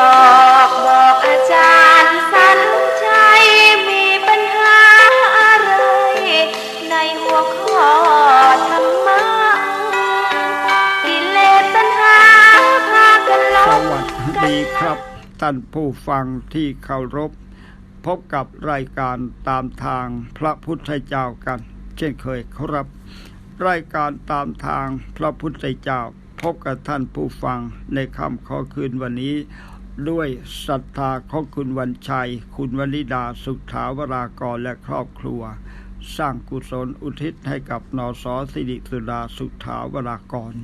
ออกบอกอาจารย์สันชัยมีปัญหาอะไร ในหัวข้อธรรมะกิเลสตัณหาพากันลสบวัสดีครับ ท่านผู้ฟังที่เคารพ พบกับรายการตามทางพระพุทธเจ้ากัน เช่นเคยครับ รายการตามทางพระพุทธเจ้าพบกับท่านผู้ฟังในคำขอคืนวันนี้ ด้วยศรัทธาของคุณวันชัย คุณวนิดาสุขถาวรากรและครอบครัว สร้างกุศลอุทิศให้กับนอสอสิริสุดาสุขถาวรากร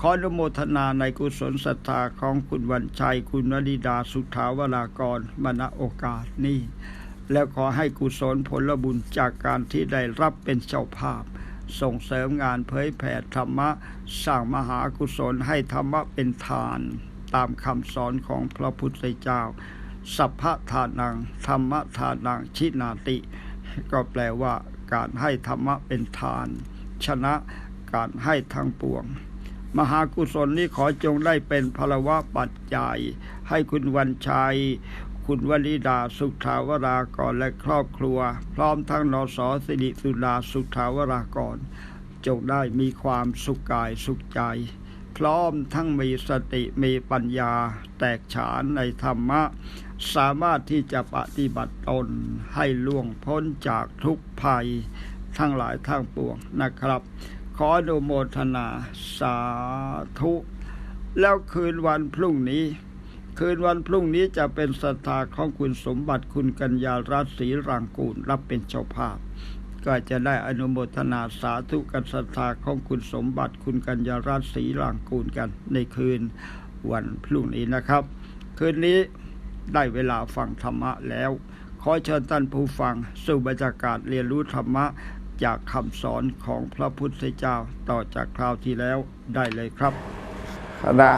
ขออนุโมทนาในกุศลศรัทธาของคุณวันชัย คุณวนิดาสุขถาวรากรมณโอกาสนี้ แล้วขอให้กุศลผลบุญจากการที่ได้รับเป็นเจ้าภาพส่งเสริมงานเผยแผ่ธรรมะ สร้างมหากุศลให้ธรรมะเป็นทาน ตามคำสอนของพระพุทธเจ้า สัพพทานัง ธรรมทานังชินาติ ก็แปลว่าการให้ธรรมะเป็นทาน ชนะการให้ทั้งปวง มหากุศลนี้ขอจงได้เป็นพลวะปัจจัย ให้คุณวันชัย คุณวนิดาสุขาวรากรและครอบครัว พร้อมทั้งนสสิริสุดาสุขาวรากรจงได้มีความสุขกายสุขใจ พร้อมทั้งมีสติมีปัญญาแตกฉานในธรรมะ สามารถที่จะปฏิบัติตนให้ล่วงพ้นจากทุกภัยทั้งหลายทั้งปวงนะครับ ขออนุโมทนาสาธุ แล้วคืนวันพรุ่งนี้ คืนวันพรุ่งนี้จะเป็นศรัทธาของคุณสมบัติคุณกัญญารัศรีรังกูลรับเป็นเจ้าภาพ ก็จะได้อนุโมทนาสาธุกันศรัทธาของคุณสมบัติคุณกัญญารัตน์ศรีรังกูลกันในคืนวันพรุ่งนี้นะครับ คืนนี้ได้เวลาฟังธรรมะแล้ว ขอเชิญท่านผู้ฟังสู่บรรยากาศเรียนรู้ธรรมะจากคำสอนของพระพุทธเจ้าต่อจากคราวที่แล้วได้เลยครับนะ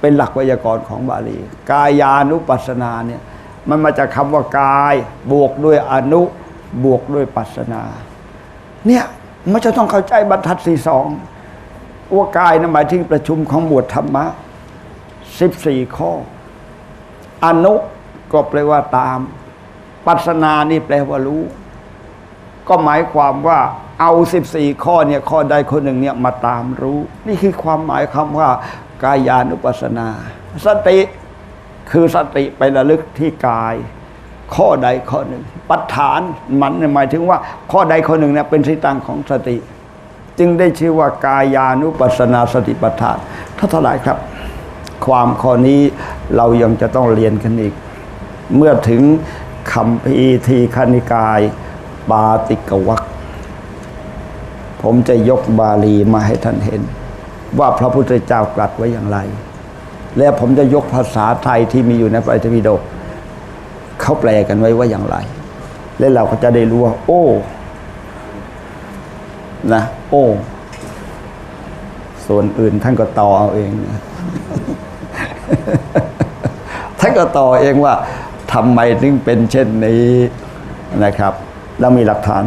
เป็นหลักไวยากรณ์ของบาลี กายานุปัสสนาเนี่ยมันมาจากคำว่ากายบวกด้วยอนุ บวกด้วยปัสนา เนี่ยมันจะต้องเข้าใจบรรทัดสี่สองว่ากายนะหมายถึงประชุมของหมวดธรรมะสิบสี่ข้อ อนุก็แปลว่าตาม ปัสนานี่แปลว่ารู้ ก็หมายความว่าเอา14ข้อเนี่ยข้อใดข้อหนึ่งเนี่ยมาตามรู้ นี่คือความหมายคำว่ากายานุปัสนา สติคือสติไประลึกที่กาย ข้อใดข้อหนึ่ง ปัฏฐานมันหมายถึงว่า ข้อใดข้อหนึ่งเนี่ยเป็นที่ตั้งของสติ จึงได้ชื่อว่ากายานุปัสนาสติปัฏฐานเท่าท่าไหร่ครับ ความข้อนี้เรายังจะต้องเรียนกันอีก เมื่อถึงคำพีทีคณิกาย ปาติกวักผมจะยกบาลีมาให้ท่านเห็น ว่าพระพุทธเจ้าตรัสไว้อย่างไร และผมจะยกภาษาไทยที่มีอยู่ในพระไตรปิฎก เขาแปลกันไว้ว่าอย่างไร และเราก็จะได้รู้ว่า โอ้นะโอ้ ส่วนอื่นท่านก็ต่อเอาเองนะท่านก็ต่อเองว่าทำไมถึงเป็นเช่นนี้นะครับ แล้วมีหลักฐาน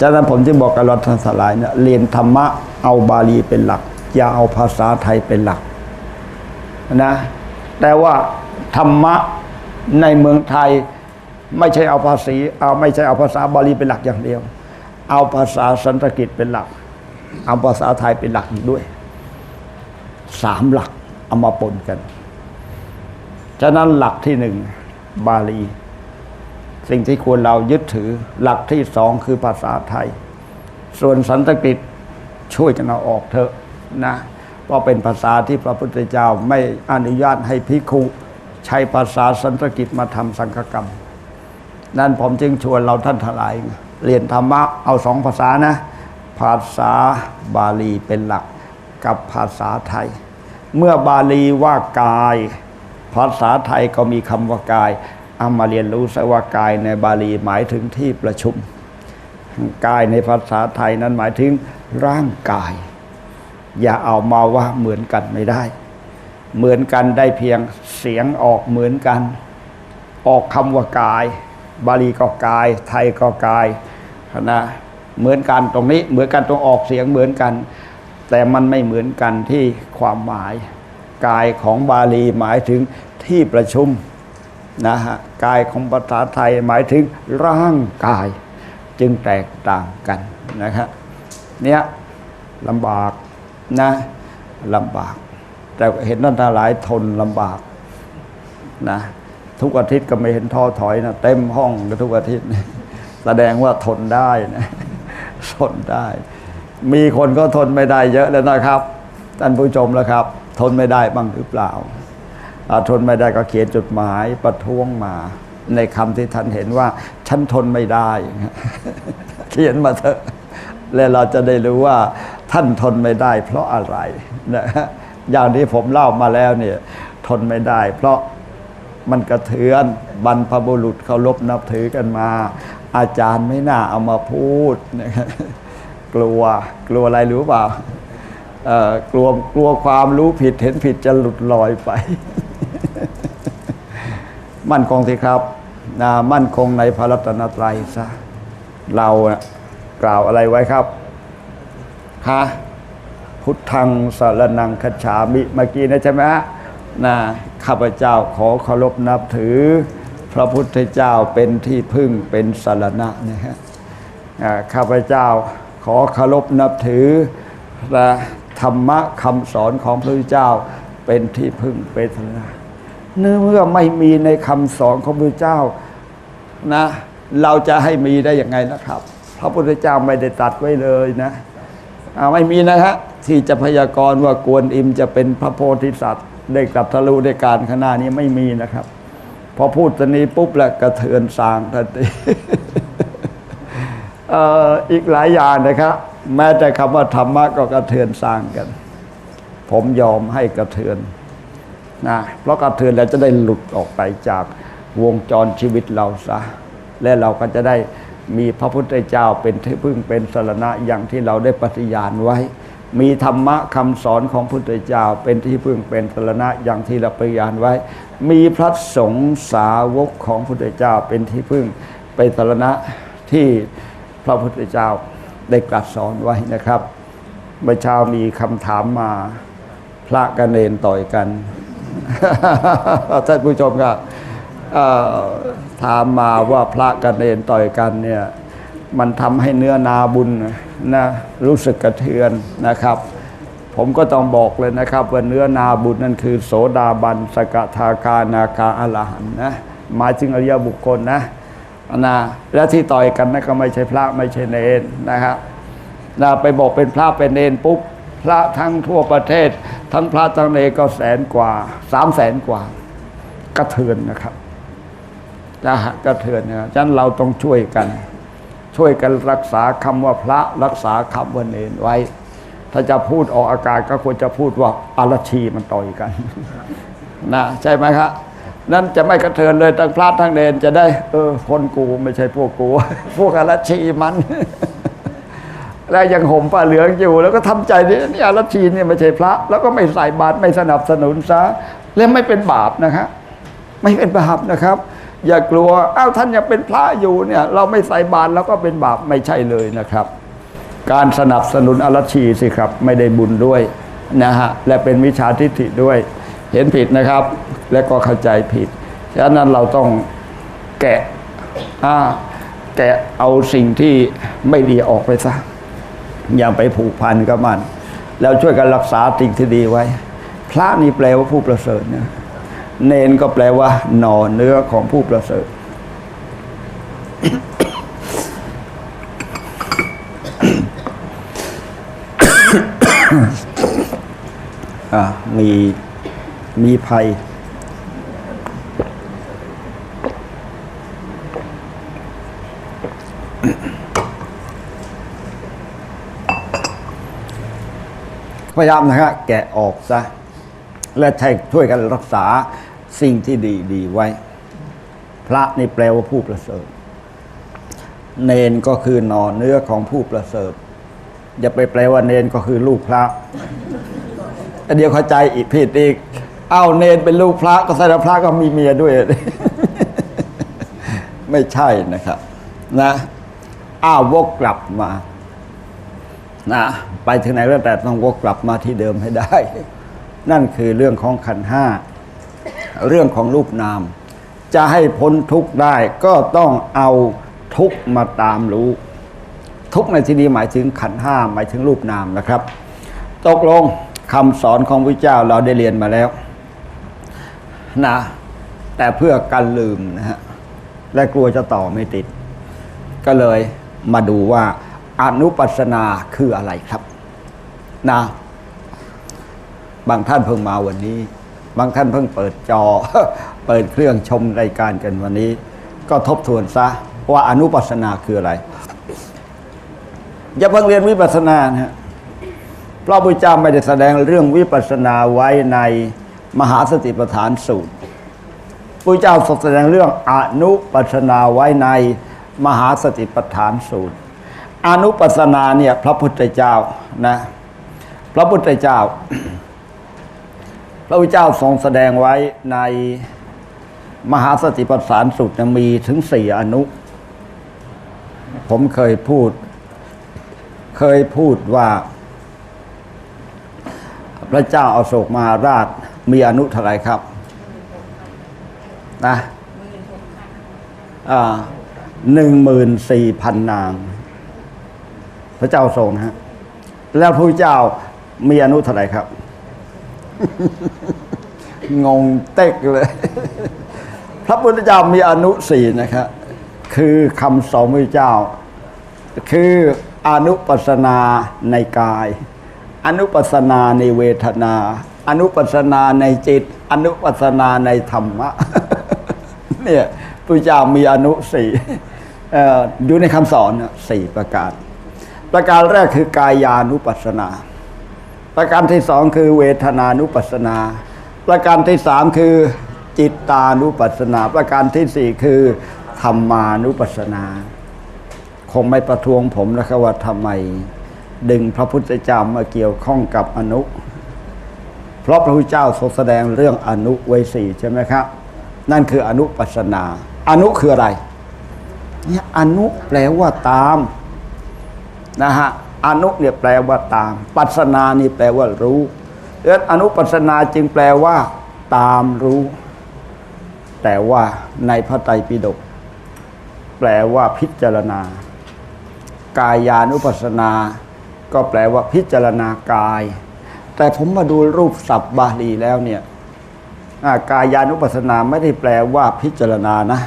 จากนั้นผมจึงบอกกับรัฐสลายเนี่ยเรียนธรรมะเอาบาลีเป็นหลัก อย่าเอาภาษาไทยเป็นหลักนะแต่ว่าธรรมะ ในเมืองไทยไม่ใช่เอาภาษี เอาไม่ใช่เอาภาษาบาลีเป็นหลักอย่างเดียว เอาภาษาสันสกฤตเป็นหลัก เอาภาษาไทยเป็นหลักอีกด้วยสามหลักเอามาปนกัน ฉะนั้นหลักที่หนึ่งบาลี สิ่งที่ควรเรายึดถือหลักที่สองคือภาษาไทย ส่วนสันสกฤตช่วยกันเอาออกเถอะนะเพราะเป็นภาษาที่พระพุทธเจ้าไม่อนุญาตให้ภิกขุ ใช้ภาษาสันสกฤตมาทำสังฆกรรม นั่นผมจึงชวนเราท่านทั้งหลาย เรียนธรรมะเอาสองภาษานะ ภาษาบาลีเป็นหลักกับภาษาไทย เมื่อบาลีว่ากาย ภาษาไทยก็มีคำว่ากายเอามาเรียนรู้ซะว่ากายในบาลีหมายถึงที่ประชุม กายในภาษาไทยนั้นหมายถึงร่างกาย อย่าเอามาว่าเหมือนกันไม่ได้ เหมือนกันได้เพียงเสียงออกเหมือนกัน ออกคำว่ากาย บาลีก็กาย ไทยก็กายนะเหมือนกันตรงนี้เหมือนกันตรงออกเสียงเหมือนกัน แต่มันไม่เหมือนกันที่ความหมาย กายของบาลีหมายถึงที่ประชุมนะฮะกายของภาษาไทยหมายถึงร่างกาย จึงแตกต่างกันนะครับเนี่ยลำบากนะลำบาก แต่เห็นท่านทั้งหลายทนลำบากนะทุกอาทิตย์ก็ไม่เห็นท้อถอยนะเต็มห้องกทุกอาทิตย์แสดงว่าทนได้นะทนได้ มีคนก็ทนไม่ได้เยอะแล้วนะครับท่านผู้ชมแล้วครับ ทนไม่ได้บ้างหรือเปล่าทนไม่ได้ก็เขียนจดหมายประท้วงมา ในคำที่ท่านเห็นว่า ฉันทนไม่ได้ เขียนมาเถอะ แล้วเราจะได้รู้ว่า ท่านทนไม่ได้ เพราะอะไรนะฮะ อย่างที่ผมเล่ามาแล้วเนี่ยทนไม่ได้ เพราะมันกระเทือนบรรพบุรุษเคารพนับถือกันมา อาจารย์ไม่น่าเอามาพูดนะครับกลัวกลัวอะไรรู้เปล่ากลัวกลัวความรู้ผิดเห็นผิดจะหลุดลอยไป มั่นคงสิครับนะมั่นคงในพระรัตนตรัยซะเรากล่าวอะไรไว้ครับฮะ พุทธังสารนังคัจฉามิเมื่อกี้นะใช่ไหมฮะนะข้าพเจ้าขอเคารพนับถือ พระพุทธเจ้าเป็นที่พึ่งเป็นสารณะนะฮะข้าพเจ้าขอเคารพนับถือและธรรมะคำสอนของพระพุทธเจ้าเป็นที่พึ่งเป็นสารณะเนื่อเมื่อไม่มีในคำสอนของพระพุทธเจ้านะเราจะให้มีได้ยังไงนะครับ พระพุทธเจ้าไม่ได้ตัดไว้เลยนะไม่มีนะฮะ ที่จะพยากรณ์ว่ากวนอิมจะเป็นพระโพธิสัตว์ ได้กลับทะลุในการข้างหน้านี้ไม่มีนะครับ พอพูดตอนนี้ปุ๊บแหล้วกระเทือนสางทันทีอีกหลายอย่างนะครับ แม้แต่คำว่าธรรมะก็กระเทือนสร้างกัน ผมยอมให้กระเทือนนะเพราะกระเทือนแล้วจะได้หลุดออกไปจากวงจรชีวิตเราซะ และเราก็จะได้มีพระพุทธเจ้าเป็นที่พึ่งเป็นสรณะอย่างที่เราได้ปฏิญาณไว้ มีธรรมะคำสอนของพุทธเจ้าเป็นที่พึ่งเป็นสรณะอย่างที่เราปฏิญาณไว้ มีพระสงฆ์สาวกของพุทธเจ้าเป็นที่พึ่งเป็นสรณะที่พระพุทธเจ้าได้ตรัสสอนไว้นะครับเมื่อเช้ามีคำถามมาพระกับเนนต่อยกันท่านผู้ชมครับถามมาว่าพระกับเนนต่อยกันเนี่ย มันทำให้เนื้อนาบุญนะรู้สึกกระเทือนนะครับ ผมก็ต้องบอกเลยนะครับว่าเนื้อนาบุญนั่นคือโสดาบัน สกทาคานาคาอรหันนะหมายถึงอริยบุคคลนะนะและที่ต่อยกันนั่นก็ไม่ใช่พระไม่ใช่เนนนะครับนะไปบอกเป็นพระเป็นเนนปุ๊บพระทั้งทั่วประเทศ ทั้งพระทั้งเนนก็แสนกว่าสามแสนกว่ากระเทือนนะครับนะฮะกระเทือนนะครับฉะนั้นเราต้องช่วยกัน ช่วยกันรักษาคำว่าพระรักษาคำว่าเนนไว้ ถ้าจะพูดออกอากาศก็ควรจะพูดว่าอารชีมันต่อยกันนะใช่ไหมครับนั่นจะไม่กระเทือนเลยทั้งพระทั้งเนนจะได้ เออ คนกูไม่ใช่พวกกู พวกอารชีมัน แล้วยังห่มผ้าเหลืองอยู่ แล้วก็ทำใจนี่นี่อารชีเนี่ยไม่ใช่พระ แล้วก็ไม่ใส่บาตรไม่สนับสนุนซะและไม่เป็นบาปนะครับไม่เป็นบาปนะครับ อย่ากลัวอ้าวท่านยังเป็นพระอยู่เนี่ย เราไม่ใส่บาตรแล้วก็เป็นบาปไม่ใช่เลยนะครับ การสนับสนุนอรชีสิครับ ไม่ได้บุญด้วยนะฮะและเป็นมิจฉาทิฏฐิด้วย เห็นผิดนะครับ และก็เข้าใจผิดฉะนั้นเราต้องแกะอ่าแกะเอาสิ่งที่ไม่ดีออกไปซะอย่าไปผูกพันกับมัน แล้วช่วยกันรักษาสิ่งที่ดีไว้ พระนี่แปลว่าผู้ประเสริฐนะ เนนก็แปลว่า หน่อเนื้อของผู้ประเสริฐอ่ามีมีภัย พยายามนะฮะแกะออกซะ และช้ช่วยกันรักษาสิ่งที่ดีดีไว้ พระนี่แปลว่าผู้ประเสริฐ เนนก็คือหนอเนื้อของผู้ประเสริฐ อย่าไปแปลว่าเนนก็คือลูกพระเดี๋ยวเข้าใจอีกผิดอีก เอ้าเนนเป็นลูกพระก็แสดงพระก็มีเมียด้วย ไม่ใช่นะครับ นะอ้าววกกลับมา นะ ไปถึงไหนแล้วแต่ต้องวกกลับมาที่เดิมให้ได้ นั่นคือเรื่องของขันห้าเรื่องของรูปนาม จะให้พ้นทุกข์ได้ก็ต้องเอาทุกข์มาตามรู้ ทุกข์ในที่นี้หมายถึงขันห้าหมายถึงรูปนามนะครับ ตกลงคำสอนของพระเจ้าเราได้เรียนมาแล้วนะแต่เพื่อกันลืมนะฮะและกลัวจะต่อไม่ติด ก็เลยมาดูว่าอนุปัสนาคืออะไรครับนะ บางท่านเพิ่งมาวันนี้ บางท่านเพิ่งเปิดจอ เปิดเครื่องชมรายการกันวันนี้ ก็ทบทวนซะว่าอนุปัสนาคืออะไร อย่าเพิ่งเรียนวิปัสนานะฮะเพราะพระเจ้าไม่ได้แสดงเรื่องวิปัสนาไว้ในมหาสติปัฏฐานสูตรพระเจ้าทรงแสดงเรื่องอนุปัสนาไว้ในมหาสติปัฏฐานสูตร อนุปัสนาเนี่ยพระพุทธเจ้านะ พระพุทธเจ้า พระพุทธเจ้าทรงแสดงไว้ในมหาสติปัฏฐานสูตรมีถึงสี่อนุ ผมเคยพูด เคยพูดว่า พระเจ้าอาโศกมหาราชมีอนุเท่าไรครับ นะหนึ่งหมื่นสี่พันนาง พระเจ้าทรงนะฮะ แล้วพระเจ้ามีอนุเท่าไรครับ งงเต็กเลย พระพุทธเจ้ามีอนุสี่นะครับคือคำสอนพระเจ้า คืออนุปัสนาในกาย อนุปัสนาในเวทนา อนุปัสนาในจิต อนุปัสนาในธรรมะเนี่ยพระเจ้ามีอนุสี่อยู่ในคำสอนน่ะสี่ประการ ประการแรกคือกายานุปัสนา ประการที่สองคือเวทนานุปัสนา ประการที่สามคือจิตตานุปัสนา ประการที่สี่คือธรรมานุปัสนา คงไม่ประท้วงผมนะครับว่าทำไม ดึงพระพุทธเจ้ามาเกี่ยวข้องกับอนุ เพราะพระพุทธเจ้าทรงแสดงเรื่องอนุไว้สี่ใช่ไหมครับ นั่นคืออนุปัสนา อนุคืออะไรเนี่ยอนุแปลว่าตามนะฮะ อนุเนี่ยแปลว่าตาม ปัสนานี่แปลว่ารู้ดังนั้นอนุปัสนาจึงแปลว่า ตามรู้ แต่ว่าในพระไตรปิฎกแปลว่าพิจารณา กายานุปัสนา ก็แปลว่าพิจารณากาย แต่ผมมาดูรูปศัพท์บาลีแล้วเนี่ยกายานุปัสนาไม่ได้แปลว่าพิจารณานะ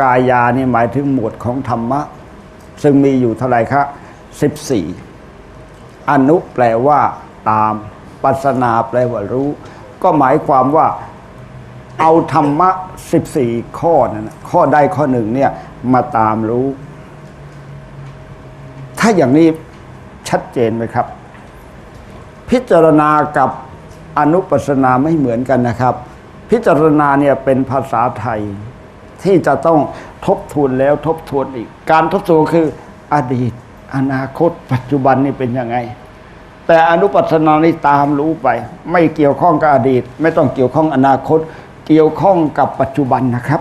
กายานี่หมายถึงหมวดของธรรมะ ซึ่งมีอยู่เท่าไหร่ครับ สิบสี่อนุแปลว่าตาม ปัสนาแปลว่ารู้ ก็หมายความว่าเอาธรรมะสิบสี่ข้อนั้นข้อใดข้อหนึ่งเนี่ยมาตามรู้ ถ้าอย่างนี้ชัดเจนไหมครับ พิจารณากับอนุปัสนาไม่เหมือนกันนะครับ พิจารณาเนี่ยเป็นภาษาไทย ที่จะต้องทบทวนแล้วทบทวนอีก การทบทวนคืออดีต อนาคตปัจจุบันนี่เป็นยังไง แต่อนุปัสสนานี่ตามรู้ไป ไม่เกี่ยวข้องกับอดีต ไม่ต้องเกี่ยวข้องอนาคต เกี่ยวข้องกับปัจจุบันนะครับ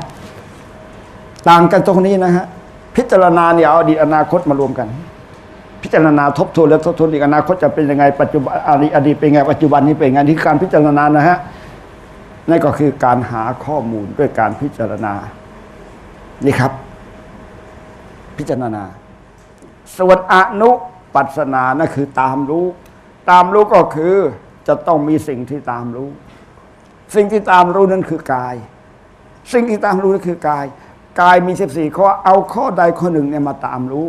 ต่างกันตรงนี้นะฮะพิจารณาเนี่ยเอาอดีตอนาคตมารวมกัน พิจารณาทบทวนแล้วทบทวนอีกอนาคตจะเป็นยังไงปัจจุบันอดีตเป็นไงปัจจุบันนี้เป็นไงที่การพิจารณานะฮะนั่นก็คือการหาข้อมูลด้วยการพิจารณานี่ครับ พิจารณา ส่วนอนุปัสสนานะคือตามรู้ ตามรู้ก็คือจะต้องมีสิ่งที่ตามรู้ สิ่งที่ตามรู้นั่นคือกาย สิ่งที่ตามรู้นั่นคือกาย กายมีสิบสี่ข้อเอาข้อใดข้อหนึ่งเนี่ยมาตามรู้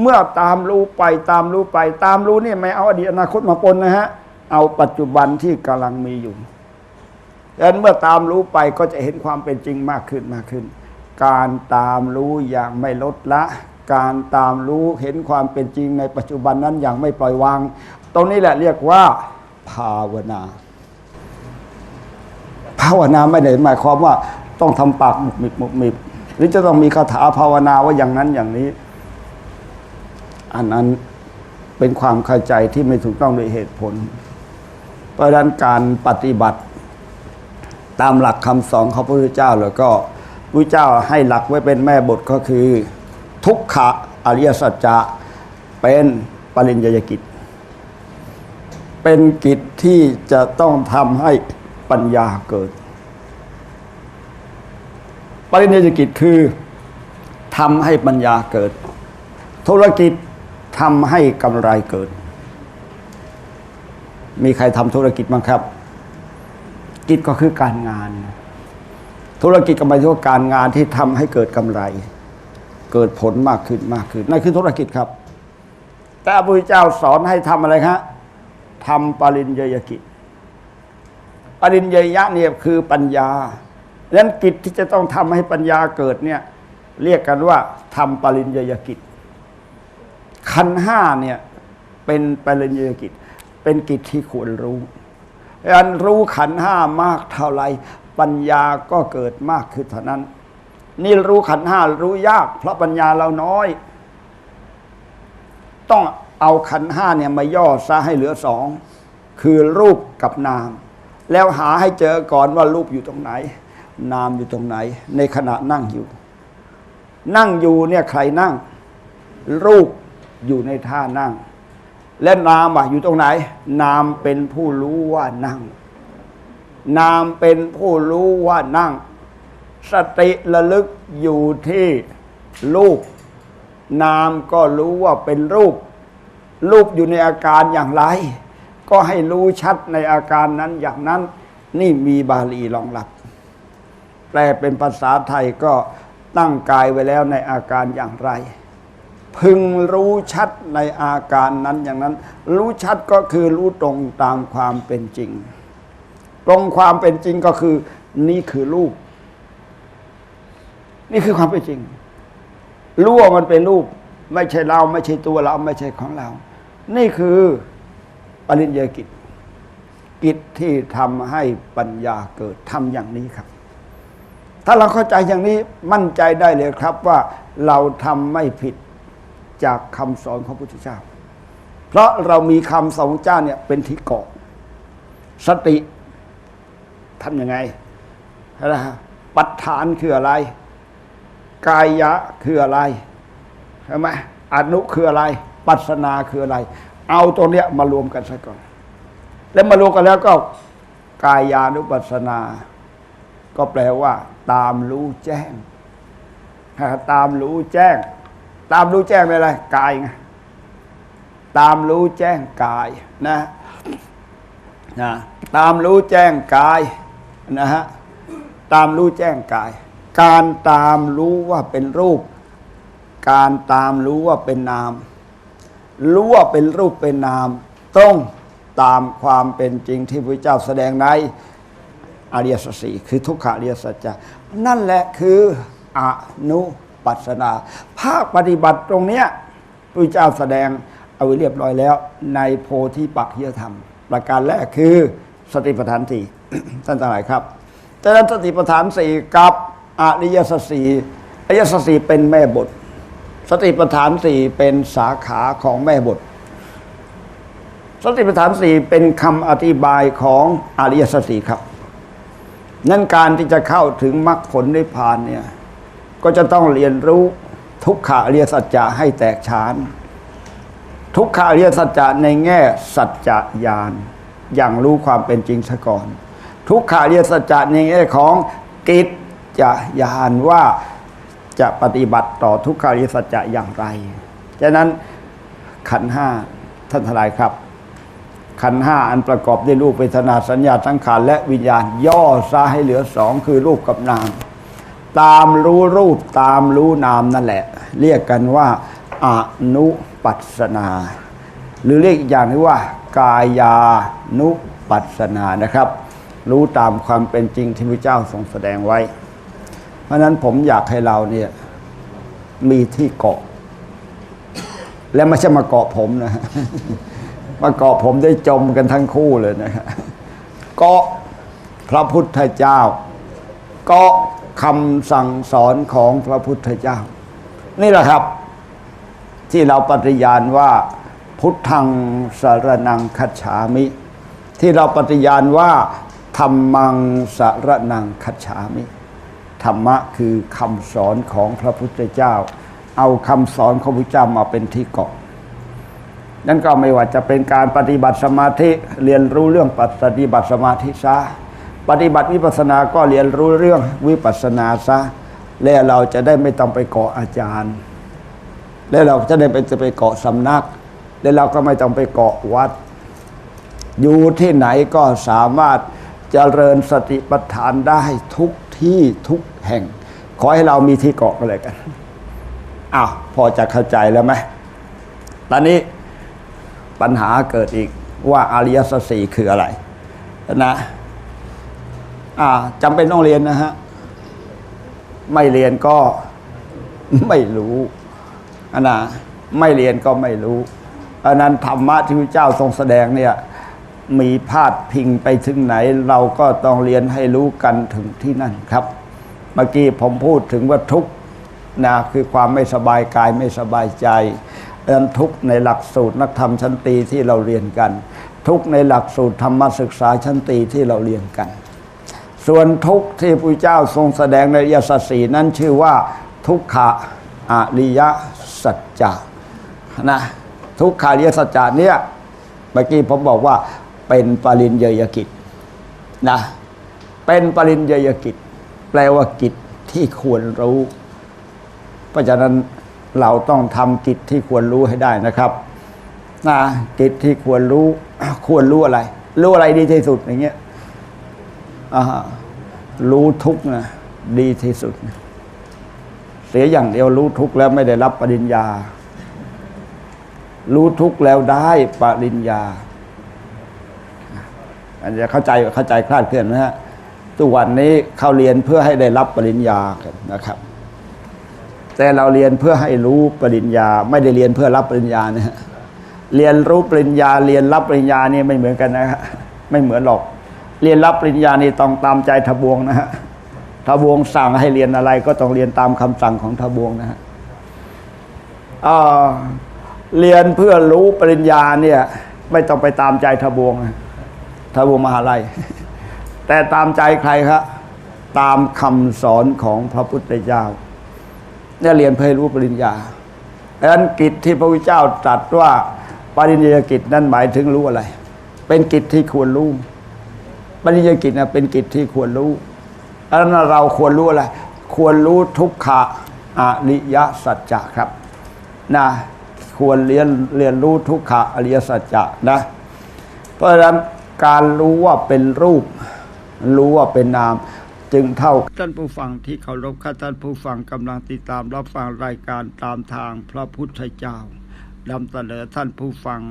เมื่อตามรู้ไปตามรู้ไปตามรู้เนี่ยไม่เอาอดีตอนาคตมาปนนะฮะเอาปัจจุบันที่กำลังมีอยู่ดังนั้นเมื่อตามรู้ไปก็จะเห็นความเป็นจริงมากขึ้นมากขึ้น การตามรู้อย่างไม่ลดละ การตามรู้เห็นความเป็นจริงในปัจจุบันนั้นอย่างไม่ปล่อยวาง ตรงนี้แหละเรียกว่า ภาวนา ภาวนาไม่ได้หมายความว่าต้องทำปากหมุกมิบหมุกมิบหรือจะต้องมีคาถาภาวนาว่าอย่างนั้นอย่างนี้ อันนั้นเป็นความเข้าใจที่ไม่ถูกต้องโดยเหตุผล เพราะฉะนั้นการปฏิบัติตามหลักคำสอนของพระพุทธเจ้าแล้วก็พระเจ้าให้หลักไว้เป็นแม่บทก็คือ ทุกขะอริยสัจจะเป็นปริญญากิจเปเป็นกิจที่จะต้องทำให้ปัญญาเกิด ปรินิยกิจคือทำให้ปัญญาเกิด ธุรกิจทำให้กำไรเกิด มีใครทำธุรกิจบ้างครับ กิจก็คือการงาน ธุรกิจก็หมายถึงการงานที่ทำให้เกิดกำไร เกิดผลมากขึ้นมากขึ้นนั่นคือธุรกิจครับ แต่พระพุทธเจ้าสอนให้ทำอะไรครับทำปริญญยกิจ ปริญญยะเนี่ยคือปัญญาดังนั้นกิจที่จะต้องทำให้ปัญญาเกิดเนี่ยเรียกกันว่าทำปริญญยกิจ ขันห้าเนี่ยเป็นปริญญยกิจ เป็นกิจที่ควรรู้ดังนั้นรู้ขันห้ามากเท่าไรปัญญาก็เกิดมากขึ้นเท่านั้น นี่รู้ขันห้ารู้ยาก เพราะปัญญาเราน้อย ต้องเอาขันห้าเนี่ยมาย่อซะให้เหลือสองคือรูปกับนาม แล้วหาให้เจอก่อนว่ารูปอยู่ตรงไหน นามอยู่ตรงไหน ในขณะนั่งอยู่ นั่งอยู่เนี่ยใครนั่ง รูปอยู่ในท่านั่ง และนามอะอยู่ตรงไหน นามเป็นผู้รู้ว่านั่ง นามเป็นผู้รู้ว่านั่ง สติระลึกอยู่ที่รูป นามก็รู้ว่าเป็นรูป รูปอยู่ในอาการอย่างไร ก็ให้รู้ชัดในอาการนั้นอย่างนั้น นี่มีบาลีรองรับ แปลเป็นภาษาไทยก็ตั้งกายไว้แล้วในอาการอย่างไร พึงรู้ชัดในอาการนั้นอย่างนั้น รู้ชัดก็คือรู้ตรงตามความเป็นจริง ตรงความเป็นจริงก็คือ นี่คือรูป นี่คือความเป็นจริง รู้ว่ามันเป็นรูป ไม่ใช่เรา ไม่ใช่ตัวเรา ไม่ใช่ของเรา นี่คือปริญญากิจ กิจที่ทำให้ปัญญาเกิดทำอย่างนี้ครับ ถ้าเราเข้าใจอย่างนี้มั่นใจได้เลยครับว่าเราทำไม่ผิดจากคำสอนของพระพุทธเจ้า เพราะเรามีคำสอนของเจ้าเนี่ยเป็นที่เกาะ สติทำยังไงนะฮะปัฏฐานคืออะไร กายะคืออะไรใช่ไหมอนุคืออะไร ปัสนาคืออะไร เอาตรงเนี้ยมารวมกันซะก่อน แล้วมารวมกันแล้วก็กายานุปัสนา ก็แปลว่า ตามรู้แจ้งฮตามรู้แจ้ง ตามรู้แจ้งอะไรกายไงตามรู้แจ้งกายนะนะตามรู้แจ้งกายนะฮะตามรู้แจ้งกาย การตามรู้ว่าเป็นรูป การตามรู้ว่าเป็นนาม รู้ว่าเป็นรูปเป็นนาม ต้องตามความเป็นจริงที่พระเจ้าแสดงในอริยสัจสี่คือทุกขอริยสัจจะนั่นแหละคืออนุปัสนา ภาคปฏิบัติตรงเนี้ยพระเจ้าแสดงเอาไว้เรียบร้อยแล้ว ในโพธิปักขิยธรรม ประการแรกคือสติปัฏฐานสี่ท่านทั้งหลายครับดังนั้นสติปัฏฐานสี่กับ อริยสัจสี่อริยสัจสี่เป็นแม่บท สติปัฏฐานสี่เป็นสาขาของแม่บท สติปัฏฐานสี่เป็นคำอธิบายของอริยสัจสี่ครับ นั่นการที่จะเข้าถึงมรรคผลนิพพานเนี่ยก็จะต้องเรียนรู้ทุกขาอริยสัจจะให้แตกฉาน ทุกขาอริยสัจจะในแง่สัจจะญาณอย่างรู้ความเป็นจริงซะก่อน ทุกขาอริยสัจจะในแง่ของกิจ จะญาณว่าจะปฏิบัติต่อทุกขาริสัจจะอย่างไร ฉะนั้นขันห้าท่านทลายครับ ขันห้าอันประกอบด้วยรูปเวทนาสัญญาสังขารและวิญญาณ ย่อซะให้เหลือสองคือรูปกับนาม ตามรู้รูปตามรู้นามนั่นแหละ เรียกกันว่าอนุปัสนา หรือเรียกอีกอย่างนึงว่า กายานุปัสสนานะครับ รู้ตามความเป็นจริงที่พระเจ้าทรงแสดงไว้ เพราะนั้นผมอยากให้เราเนี่ยมีที่เกาะ และไม่ใช่มาเกาะผมนะมาเกาะผมได้จมกันทั้งคู่เลยนะเกาะพระพุทธเจ้า เกาะคำสั่งสอนของพระพุทธเจ้า นี่แหละครับ ที่เราปฏิญาณว่าพุทธังสารนังคัจฉามิ ที่เราปฏิญาณว่าธรรมังสารนังคัจฉามิ ธรรมะคือคำสอนของพระพุทธเจ้า เอาคำสอนของพระพุทธเจ้ามาเป็นที่เกาะนั่นก็ไม่ว่าจะเป็นการปฏิบัติสมาธิเรียนรู้เรื่องปฏิบัติสมาธิซะปฏิบัติวิปัสสนาก็เรียนรู้เรื่องวิปัสสนาซะแล้วเราจะได้ไม่ต้องไปเกาะอาจารย์ แล้วเราจะได้ไปจะไปเกาะสำนัก แล้วเราก็ไม่ต้องไปเกาะวัด อยู่ที่ไหนก็สามารถเจริญสติปัฏฐานได้ทุก ที่ทุกแห่ง ขอให้เรามีที่เกาะกันเลยกันอ้าวพอจะเข้าใจแล้วไหมตอนนี้ปัญหาเกิดอีกว่าอริยสัจสี่คืออะไรนะอ่าจำเป็นต้องเรียนนะฮะ ไม่เรียนก็ไม่รู้อันนะไม่เรียนก็ไม่รู้อันนั้นธรรมะที่พระเจ้าทรงแสดงเนี่ย มีพาดพิงไปถึงไหน เราก็ต้องเรียนให้รู้กันถึงที่นั่นครับ เมื่อกี้ผมพูดถึงว่าทุกข์นะคือความไม่สบายกายไม่สบายใจดังนั้นทุกข์ในหลักสูตรนักธรรมชั้นตรีที่เราเรียนกัน ทุกข์ในหลักสูตรธรรมศึกษาชั้นตรีที่เราเรียนกัน ส่วนทุกข์ที่พระเจ้าทรงแสดงในยสัจสีนั้นชื่อว่า ทุกขะอริยสัจจะนะทุกขาริยสัจจะเนี่ยเมื่อกี้ผมบอกว่า เป็นปริญญยกิจนะเป็นปริญญยกิจ แปลว่ากิจที่ควรรู้ เพราะฉะนั้นเราต้องทำกิจที่ควรรู้ให้ได้นะครับนะกิจที่ควรรู้ ควรรู้อะไร รู้อะไรดีที่สุดอย่างเงี้ยรู้ทุกนะดีที่สุด เสียอย่างเดียวรู้ทุกแล้วไม่ได้รับปริญญา รู้ทุกแล้วได้ปริญญา อันจะเข้าใจเข้าใจคลาดเคลื่อนนะฮะทุกวันนี้เข้าเรียนเพื่อให้ได้รับปริญญากันนะครับ แต่เราเรียนเพื่อให้รู้ปริญญา ไม่ได้เรียนเพื่อรับปริญญานะฮะเรียนรู้ปริญญา เรียนรับปริญญานี่ไม่เหมือนกันนะฮะไม่เหมือนหรอก เรียนรับปริญญานี่ต้องตามใจทบวงนะฮะทบวงสั่งให้เรียนอะไร ก็ต้องเรียนตามคำสั่งของทบวงนะฮะเรียนเพื่อรู้ปริญญาเนี่ย ไม่ต้องไปตามใจทบวงนะ ทวมหาลัย แต่ตามใจใครครับตามคำสอนของพระพุทธเจ้าเนี่ยเรียนเพื่อรู้ปริญญาดังนั้นกิจที่พระพุทธเจ้าตรัสว่าปริญญากิจนั้นหมายถึงรู้อะไร เป็นกิจที่ควรรู้ปริญญากิจนะเป็นกิจที่ควรรู้ดังนั้นเราควรรู้อะไร ควรรู้ทุกขะอริยสัจจะครับนะควรเรียนเรียนรู้ทุกขะอริยสัจจะนะ เพราะฉะนั้น การรู้ว่าเป็นรูป รู้ว่าเป็นนาม จึงเท่าท่านผู้ฟังที่เคารพค่ะท่านผู้ฟังกำลังติดตามรับฟังรายการตามทางพระพุทธเจ้านำเสนอท่านผู้ฟัง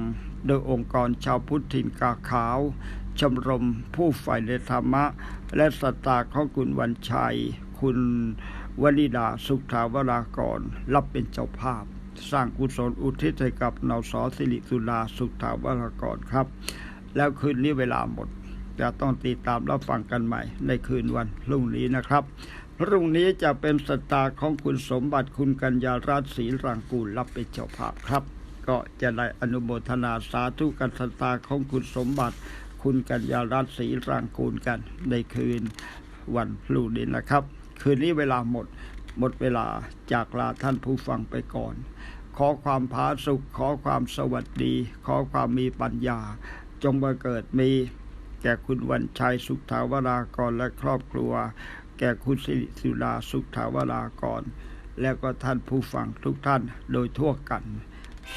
โดยองค์กรชาวพุทธินกาขาว ชมรมผู้ใฝ่ในธรรมะ และสตาของคุณวันชัย คุณวนิดาสุขถาวรากร รับเป็นเจ้าภาพ สร้างกุศลอุทิศให้กับนสสิริสุลาสุขถาวรากรครับ แล้วคืนนี้เวลาหมด จะต้องติดตามรับฟังกันใหม่ ในคืนวันพรุ่งนี้นะครับพรุ่งนี้จะเป็นสตาร์ของคุณสมบัติคุณกัญญาราชศรีรังกูลรับเป็นเจ้าภาพครับ ก็จะได้อนุโมทนาสาธุกันสตาร์ของคุณสมบัติ คุณกัญญาราชศรีรังกูลกันในคืนวันพรุ่งนี้นะครับ คืนนี้เวลาหมดหมดเวลาจากลาท่านผู้ฟังไปก่อน ขอความผาสุข ขอความสวัสดี ขอความมีปัญญา จงบังเกิดมี แก่คุณวันชัยสุขถาวรากรและครอบครัว แก่คุณสิริสุลาสุขถาวรากร แล้วก็ท่านผู้ฟังทุกท่านโดยทั่วกัน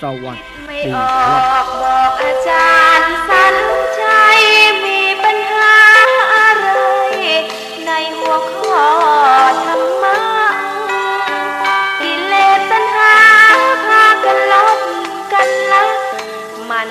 สวัสไม่ดีอคอรับกบอกอาจารย์สันใจมีปัญหาอะไร ในหัวข้อธรรมะกิเลสตัณหาพากันลบกันละมัน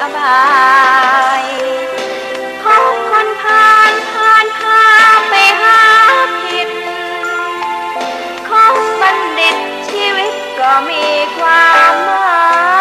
อบายพบคนผ่านผ่านพาไปหาผิด ของบัณฑิตชีวิตก็มีความหมาย